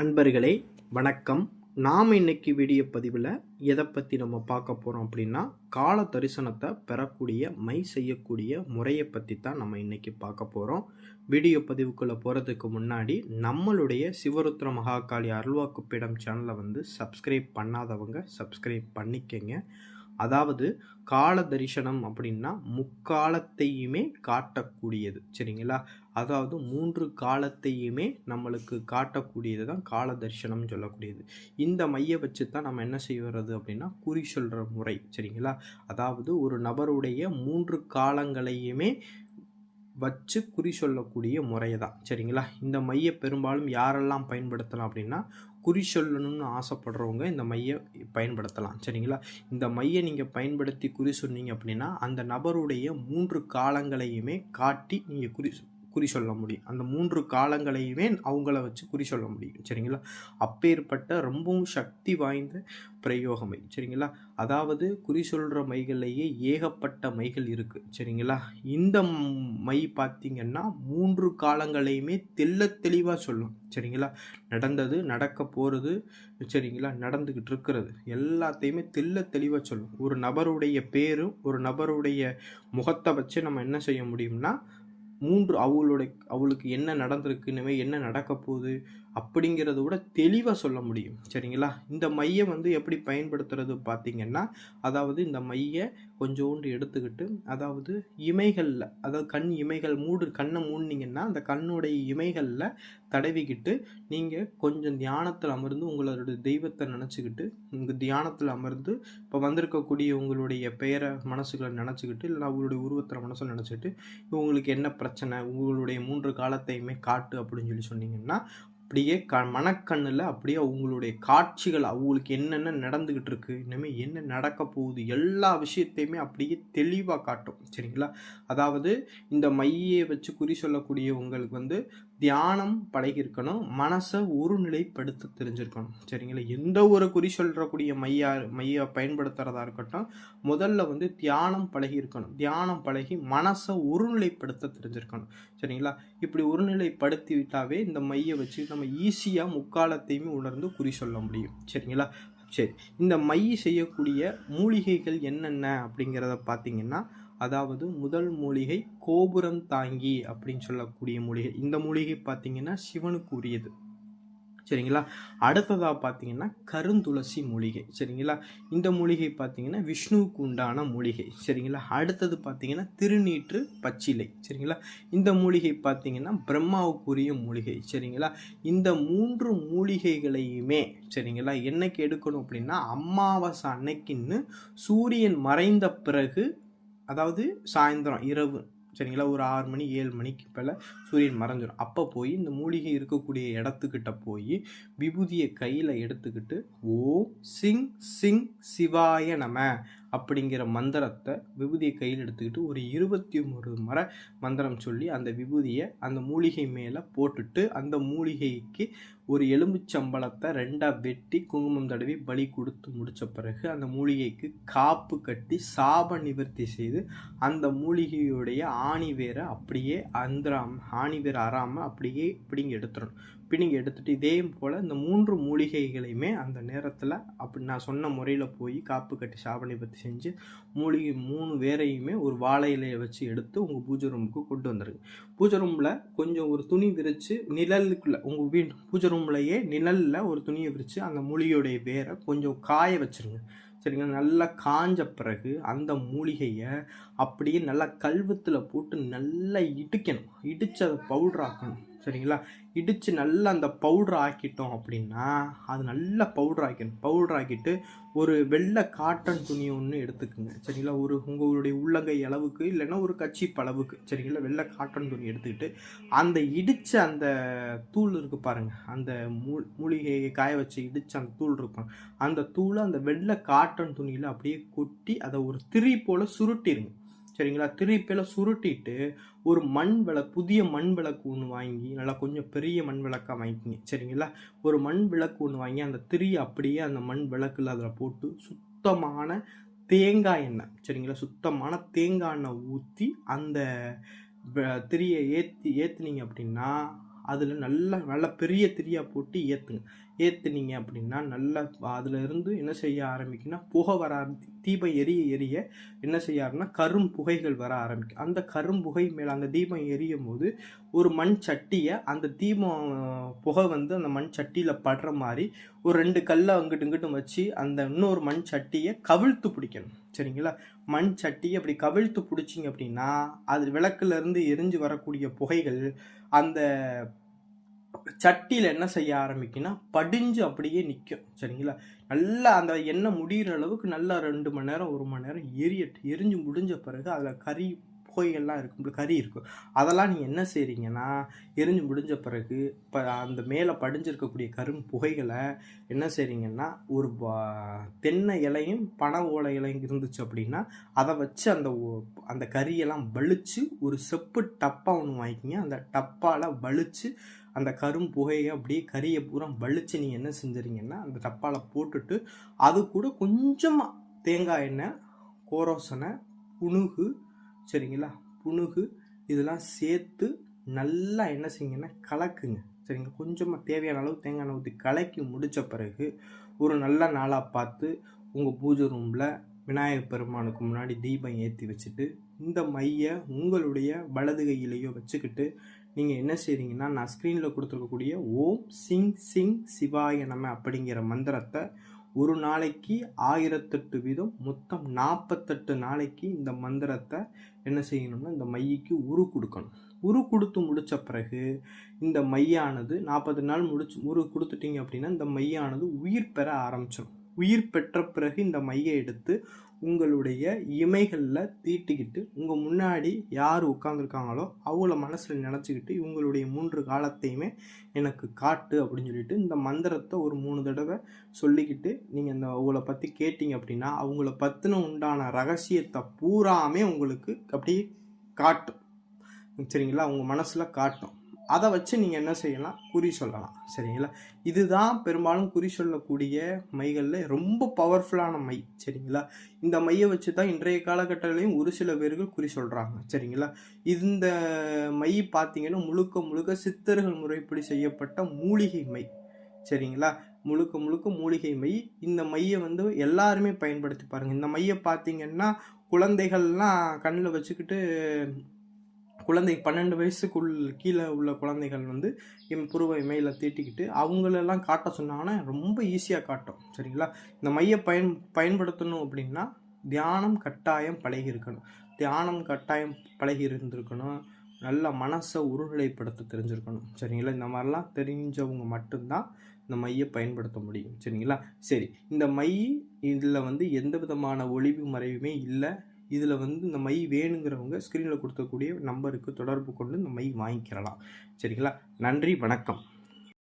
அன்பர்களே வணக்கம். நாம் இன்னைக்கு வீடியோ பதிவில் எதை பற்றி நம்ம பார்க்க போகிறோம் அப்படின்னா கால தரிசனத்தை பெறக்கூடிய மை செய்யக்கூடிய முறையை பற்றி தான் நம்ம இன்னைக்கு பார்க்க போகிறோம் வீடியோ பதிவுக்குள்ளே போகிறதுக்கு முன்னாடி நம்மளுடைய சிவருத்ர மகாகாளி அருள்வாக்குப்பிடம் சேனலை வந்து சப்ஸ்கிரைப் பண்ணாதவங்க சப்ஸ்கிரைப் பண்ணிக்கங்க. அதாவது கால தரிசனம் அப்படின்னா முக்காலத்தையுமே காட்டக்கூடியது. சரிங்களா? அதாவது மூன்று காலத்தையுமே நம்மளுக்கு காட்டக்கூடியது தான் கால தரிசனம் சொல்லக்கூடியது. இந்த மைய வச்சு தான் நம்ம என்ன செய்வது அப்படின்னா குறி சொல்கிற முறை. சரிங்களா? அதாவது ஒரு நபருடைய மூன்று காலங்களையுமே வச்சு குறி சொல்லக்கூடிய முறை தான் சரிங்களா? இந்த மைய பெரும்பாலும் யாரெல்லாம் பயன்படுத்தலாம் அப்படின்னா குறி சொல்லணும்னு ஆசைப்படுறவங்க இந்த மையை பயன்படுத்தலாம். சரிங்களா? இந்த மையை நீங்கள் பயன்படுத்தி குறி சொன்னீங்க அப்படின்னா அந்த நபருடைய மூன்று காலங்களையுமே காட்டி நீங்கள் குறி குறி சொல்ல முடியும். அந்த மூன்று காலங்களையுமே அவங்கள வச்சு குறி சொல்ல முடியும். சரிங்களா? அப்பேற்பட்ட ரொம்பவும் சக்தி வாய்ந்த பிரயோகமை. சரிங்களா? அதாவது குறி சொல்கிற மைகள்லேயே ஏகப்பட்ட மைகள் இருக்குது சரிங்களா? இந்த மை பார்த்திங்கன்னா மூன்று காலங்களையுமே தெல்ல தெளிவாக சொல்லும். சரிங்களா? நடந்தது நடக்க போகிறது சரிங்களா? நடந்துக்கிட்டு இருக்கிறது. எல்லாத்தையுமே தெல்ல தெளிவாக சொல்லும். ஒரு நபருடைய பேரும் ஒரு நபருடைய முகத்தை வச்சு நம்ம என்ன செய்ய முடியும்னா மூன்று அவளுடைய அவளுக்கு என்ன நடந்திருக்கு இனிமேல் என்ன நடக்க போகுது அப்படிங்கிறத விட தெளிவாக சொல்ல முடியும். சரிங்களா? இந்த மையை வந்து எப்படி பயன்படுத்துறது பார்த்திங்கன்னா அதாவது இந்த மையை கொஞ்சோண்டு எடுத்துக்கிட்டு அதாவது இமைகளில் அதாவது கண் இமைகள் மூடு கண்ணை மூடினீங்கன்னா அந்த கண்ணுடைய இமைகளில் தடவிக்கிட்டு நீங்கள் கொஞ்சம் தியானத்தில் அமர்ந்து உங்களோட தெய்வத்தை நினச்சிக்கிட்டு உங்கள் தியானத்தில் அமர்ந்து இப்போ வந்திருக்கக்கூடிய உங்களுடைய பெயரை மனசுகளை நினச்சிக்கிட்டு இல்லை அவங்களுடைய உருவத்தில் மனசை நினச்சிக்கிட்டு உங்களுக்கு என்ன பிரச்சனை உங்களுடைய மூன்று காலத்தையுமே காட்டு அப்படின்னு சொல்லி சொன்னீங்கன்னா அப்படியே க மனக்கண்ணில் அப்படியே அவங்களுடைய காட்சிகள் அவங்களுக்கு என்னென்ன நடந்துக்கிட்டு இருக்கு இனிமேல் என்ன நடக்க போகுது எல்லா விஷயத்தையுமே அப்படியே தெளிவாக காட்டும். சரிங்களா? அதாவது இந்த மையை வச்சு குறி சொல்லக்கூடியவங்களுக்கு வந்து தியானம் பழகிருக்கணும் மனசை ஒருநிலைப்படுத்த தெரிஞ்சிருக்கணும். சரிங்களா? எந்த ஒரு குறி சொல்கிறக்கூடிய மையா மைய பயன்படுத்துகிறதா இருக்கட்டும் முதல்ல வந்து தியானம் பழகியிருக்கணும். தியானம் பழகி மனசை ஒருநிலைப்படுத்த தெரிஞ்சிருக்கணும். சரிங்களா? இப்படி ஒருநிலைப்படுத்தி விட்டாவே இந்த மையை வச்சு நம்ம ஈஸியாக முக்காலத்தையுமே உணர்ந்து குறி சொல்ல முடியும். சரிங்களா? சரி. இந்த மை செய்யக்கூடிய மூலிகைகள் என்னென்ன அப்படிங்கிறத பார்த்தீங்கன்னா அதாவது முதல் மூலிகை கோபுரம் தாங்கி அப்படின்னு சொல்லக்கூடிய மூலிகை. இந்த மூலிகை பார்த்தீங்கன்னா சிவனுக்கு உரியது சரிங்களா? அடுத்ததாக பார்த்தீங்கன்னா கருந்துளசி மூலிகை. சரிங்களா? இந்த மூலிகை பார்த்தீங்கன்னா விஷ்ணுவுக்கு உண்டான மூலிகை. சரிங்களா? அடுத்தது பார்த்தீங்கன்னா திருநீற்று பச்சிலை. சரிங்களா? இந்த மூலிகை பார்த்தீங்கன்னா பிரம்மாவுக்குரிய மூலிகை. சரிங்களா? இந்த மூன்று மூலிகைகளையுமே சரிங்களா என்னைக்கு எடுக்கணும் அப்படின்னா அமாவாசை அன்னைக்குன்னு சூரியன் மறைந்த பிறகு அதாவது சாயந்தரம் இரவு சரிங்களா? ஒரு ஆறு மணி ஏழு மணிக்கு மேலே சூரியன் மறைஞ்சிடும் அப்போ போய் இந்த மூலிகை இருக்கக்கூடிய இடத்துக்கிட்ட போய் விபூதியை கையில் எடுத்துக்கிட்டு ஓ சிங் சிங் சிவாய நம அப்படிங்கிற மந்திரத்தை விபூதியை கையில் எடுத்துக்கிட்டு ஒரு இருபத்தி ஒரு முறை மந்திரம் சொல்லி அந்த விபூதியை அந்த மூலிகை மேலே போட்டுட்டு அந்த மூலிகைக்கு ஒரு எலும்புச்சம்பளத்தை ரெண்டாக வெட்டி குங்குமம் தடவி பலி கொடுத்து முடித்த பிறகு அந்த மூலிகைக்கு காப்பு கட்டி சாப நிவர்த்தி செய்து அந்த மூலிகையுடைய ஆணி வேரை அப்படியே அந்த ஆணி வேர் அறாமல் அப்படியே இப்படிங்க எடுத்துடணும். பிடிங்கி எடுத்துகிட்டு இதே போல் இந்த மூன்று மூலிகைகளையுமே அந்த நேரத்தில் அப்படி நான் சொன்ன முறையில் போய் காப்பு கட்டி சாபனை பற்றி செஞ்சு மூலிகை மூணு வேரையுமே ஒரு வாழை இலையை வச்சு எடுத்து உங்கள் பூஜை ரூமுக்கு கொண்டு வந்துடுங்க பூஜை ரூமில் கொஞ்சம் ஒரு துணி விரித்து நிழலுக்குள்ளே உங்கள் வீட்டு பூஜை ரூம்லையே நிழலில் ஒரு துணியை விரித்து அந்த மூலிகையுடைய வேரை கொஞ்சம் காய வச்சுருங்க. சரிங்களா? நல்லா காஞ்ச பிறகு அந்த மூலிகையை அப்படியே நல்லா கல்வத்தில் போட்டு நல்லா இடிக்கணும். இடித்து அதை பவுட்ரு ஆக்கணும். சரிங்களா? இடித்து நல்லா அந்த பவுட்ரு ஆக்கிட்டோம் அப்படின்னா அது நல்லா பவுட்ரு ஆக்கிடும் பவுட்ரு ஆக்கிட்டு ஒரு வெள்ளை காட்டன் துணி ஒன்று எடுத்துக்கோங்க. சரிங்களா? ஒரு உங்களுடைய உள்ளங்கை அளவுக்கு இல்லைன்னா ஒரு கட்சி அளவுக்கு சரிங்களா? வெள்ளை காட்டன் துணி எடுத்துக்கிட்டு அந்த இடித்த அந்த தூள் இருக்குது பாருங்கள் அந்த மூ மூலிகையை காய வச்சு இடித்த அந்த தூள் இருக்கும். அந்த தூளை அந்த வெள்ளை காட்டன் துணியில் அப்படியே கொட்டி அதை ஒரு திரி போல் சுருட்டிடுங்க சரிங்களா? திருப்பியில் சுருட்டிட்டு ஒரு மண் விளக்கு புதிய மண் விளக்கு ஒன்று வாங்கி நல்லா கொஞ்சம் பெரிய மண் விளக்காக வாங்கிக்கிங்க. சரிங்களா? ஒரு மண் விளக்கு ஒன்று வாங்கி அந்த திரியை அப்படியே அந்த மண் விளக்கில் அதில் போட்டு சுத்தமான தேங்காய் எண்ணெய் சரிங்களா? சுத்தமான தேங்காய் எண்ணெய் ஊற்றி அந்த திரியை ஏற்றி ஏற்றுனீங்க அப்படின்னா அதில் நல்லா நல்லா பெரிய திரியாக போட்டு ஏற்றுங்க ஏற்றுனீங்க அப்படின்னா நல்லா அதில் இருந்து என்ன செய்ய ஆரம்பிக்குன்னா புகை வர ஆரம்பி தீபம் எரிய எரிய என்ன செய்ய ஆரம்பினா கரும் புகைகள் வர ஆரம்பிக்கும். அந்த கரும் புகை மேலே அந்த தீபம் எரியும் போது ஒரு மண் சட்டியை அந்த தீபம் புகை வந்து அந்த மண் சட்டியில் படுற மாதிரி ஒரு ரெண்டு கல்லை அங்கிட்டு இங்கிட்டும் வச்சு அந்த இன்னொரு மண் சட்டியை கவிழ்த்து பிடிக்கணும். சரிங்களா? மண் சட்டியை அப்படி கவிழ்த்து பிடிச்சிங்க அப்படின்னா அது விளக்குலேருந்து எரிஞ்சு வரக்கூடிய புகைகள் அந்த சட்டியில் என்ன செய்ய ஆரம்பிக்குன்னா படிஞ்சு அப்படியே நிற்கும் சரிங்களா? நல்லா அந்த எண்ணெய் முடிகிற அளவுக்கு நல்லா ரெண்டு மணி நேரம் ஒரு மணி நேரம் எரியட்டு எரிஞ்சு முடிஞ்ச பிறகு அதில் கறி புகைகள்லாம் இருக்கும் கறி இருக்கும் அதெல்லாம் நீங்கள் என்ன செய்கிறீங்கன்னா எரிஞ்சு முடிஞ்ச பிறகு இப்போ அந்த மேலே படிஞ்சிருக்கக்கூடிய கரும் புகைகளை என்ன செய்கிறீங்கன்னா ஒரு தென்னை இலையும் பனை ஓலை இலையும் இருந்துச்சு அப்படின்னா அதை வச்சு அந்த ஓ- அந்த கறியெல்லாம் வலிச்சு ஒரு செப்பு டப்பா ஒன்று வாங்கிக்கிங்க. அந்த டப்பாவில் வலிச்சு அந்த கரும் புகையை அப்படியே கறியை பூரா வலிச்சு நீங்கள் என்ன செஞ்சுறீங்கன்னா அந்த டப்பாவில் போட்டுட்டு அது கூட கொஞ்சமாக தேங்காய் எண்ணெய் கோரோசனை புணுகு சரிங்களா? புணுகு இதெல்லாம் சேர்த்து நல்லா என்ன செய்யுங்கன்னா கலக்குங்க. சரிங்க? கொஞ்சமாக தேவையான அளவு தேங்காய் எண்ணெய் ஊற்றி கலக்கி முடித்த பிறகு ஒரு நல்ல நாளாக பார்த்து உங்கள் பூஜை ரூமில் விநாயகர் பெருமானுக்கு முன்னாடி தீபம் ஏற்றி வச்சுட்டு இந்த மையை உங்களுடைய வலது கையிலேயோ வச்சுக்கிட்டு நீங்கள் என்ன செய்கிறீங்கன்னா நான் ஸ்க்ரீனில் கொடுத்துருக்கக்கூடிய ஓம் சிங் சிங் சிவாய நம அப்படிங்கிற மந்திரத்தை ஒரு நாளைக்கு ஆயிரத்தெட்டு வீதம் மொத்தம் நாற்பத்தெட்டு நாளைக்கு இந்த மந்திரத்தை என்ன செய்யணும்னா இந்த மையக்கு உரு கொடுக்கணும். உரு கொடுத்து முடித்த பிறகு இந்த மையானது நாற்பது நாள் முடிச்சு உரு கொடுத்துட்டீங்க அப்படின்னா இந்த மையானது உயிர் பெற ஆரம்பிச்சிடும் உயிர் பெற்ற பிறகு இந்த மையை எடுத்து உங்களுடைய இமைகளில் தீட்டிக்கிட்டு உங்கள் முன்னாடி யார் உட்காந்துருக்காங்களோ அவங்கள மனசில் நினச்சிக்கிட்டு இவங்களுடைய மூன்று காலத்தையுமே எனக்கு காட்டு அப்படின்னு சொல்லிட்டு இந்த மந்திரத்தை ஒரு மூணு தடவை சொல்லிக்கிட்டு நீங்கள் இந்த அவங்கள பற்றி கேட்டிங்க அப்படின்னா அவங்கள பற்றின உண்டான ரகசியத்தை பூராமே உங்களுக்கு அப்படியே காட்டும். சரிங்களா? உங்கள் மனசில் காட்டும். அதை வச்சு நீங்கள் என்ன செய்யலாம்? குறி சொல்லலாம். சரிங்களா? இதுதான் பெரும்பாலும் குறி சொல்லக்கூடிய மைகளில் ரொம்ப பவர்ஃபுல்லான மை. சரிங்களா? இந்த மையை வச்சு தான் இன்றைய காலகட்டங்களையும் ஒரு சில பேர்கள் குறி சொல்கிறாங்க சரிங்களா? இந்த மை பார்த்தீங்கன்னா முழுக்க முழுக்க சித்தர்கள் முறைப்படி செய்யப்பட்ட மூலிகை மை. சரிங்களா? முழுக்க முழுக்க மூலிகை மை. இந்த மையை வந்து எல்லாருமே பயன்படுத்தி பாருங்கள் இந்த மையை பார்த்தீங்கன்னா குழந்தைகள்லாம் கண்ணில் வச்சுக்கிட்டு குழந்தை பன்னெண்டு வயசுக்குள் கீழே உள்ள குழந்தைகள் வந்து என் புருவ இமையில் தீட்டிக்கிட்டு அவங்களெல்லாம் காட்ட சொன்னாங்கன்னா ரொம்ப ஈஸியாக காட்டும். சரிங்களா? இந்த மையை பயன் பயன்படுத்தணும் அப்படின்னா தியானம் கட்டாயம் பழகி இருக்கணும். தியானம் கட்டாயம் பழகி இருந்திருக்கணும். நல்ல மனசை உருநிலைப்படுத்த தெரிஞ்சிருக்கணும். சரிங்களா? இந்த மாதிரிலாம் தெரிஞ்சவங்க மட்டும்தான் இந்த மையை பயன்படுத்த முடியும். சரிங்களா? சரி இந்த மை இதில் வந்து எந்த விதமான ஒளிவு மறைவுமே இல்லை. இதில் வந்து இந்த மை வேணுங்கிறவங்க ஸ்க்ரீனில் கொடுத்தக்கூடிய நம்பருக்கு தொடர்பு கொண்டு இந்த மை வாங்கிக்கிறலாம் சரிங்களா? நன்றி வணக்கம்.